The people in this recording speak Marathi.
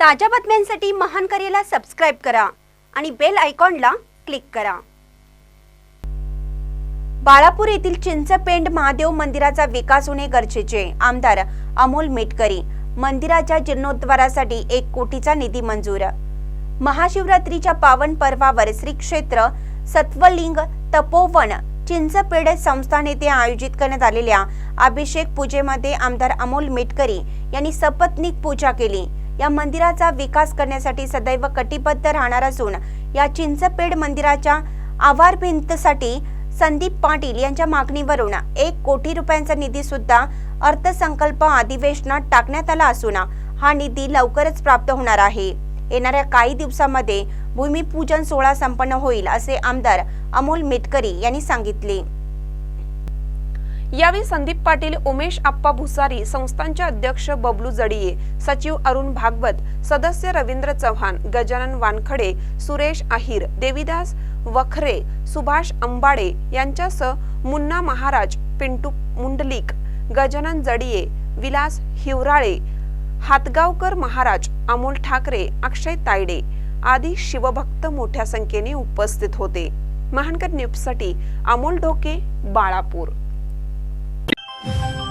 ताज्या बातम्यांसाठी महान करेला सबस्क्राईब करा आणि बेल आयकॉनला क्लिक करा. बाळापूर येथील चिंचपेंड महादेव मंदिराचा विकास होणे गरजेचे आमदार अमोल मेटकरी. मंदिराच्या जीर्णोद्धारासाठी एक कोटीचा निधी मंजूर. महाशिवरात्रीच्या पावन पर्वावर श्री क्षेत्र सत्वलिंग तपोवन चिंचपेड संस्थान येथे आयोजित करण्यात आलेल्या अभिषेक पूजेमध्ये आमदार अमोल मेटकरी यांनी सपत्नीक पूजा केली. या मंदिराचा विकास करण्यासाठी सदैव कटिबद्ध राहणार असून या चिंचपेड मंदिराच्या आवार भिंतसाठी संदीप पाटील यांच्या मागणीवरून एक कोटी रुपयांचा निधी सुद्धा अर्थसंकल्प अधिवेशनात टाकण्यात आला असून हा निधी लवकरच प्राप्त होणार आहे. येणाऱ्या काही दिवसामध्ये भूमिपूजन सोहळा संपन्न होईल असे आमदार अमोल मिटकरी यांनी सांगितले. यावेळी संदीप पाटील उमेश आप्पा भुसारी संस्थांचे अध्यक्ष बबलू जडिये सचिव अरुण भागवत सदस्य रवींद्र चव्हाण गजानन वानखडे सुरेश आहिर देविदास वखरे सुभाष अंबाडे यांच्यासह मुन्ना महाराज पिंटू मुंडलिक गजानन जडिये विलास हिवराळे हातगावकर महाराज अमोल ठाकरे अक्षय तायडे आदी शिवभक्त मोठ्या संख्येने उपस्थित होते. महानकर न्यूजसाठी अमोल ढोके बाळापूर. you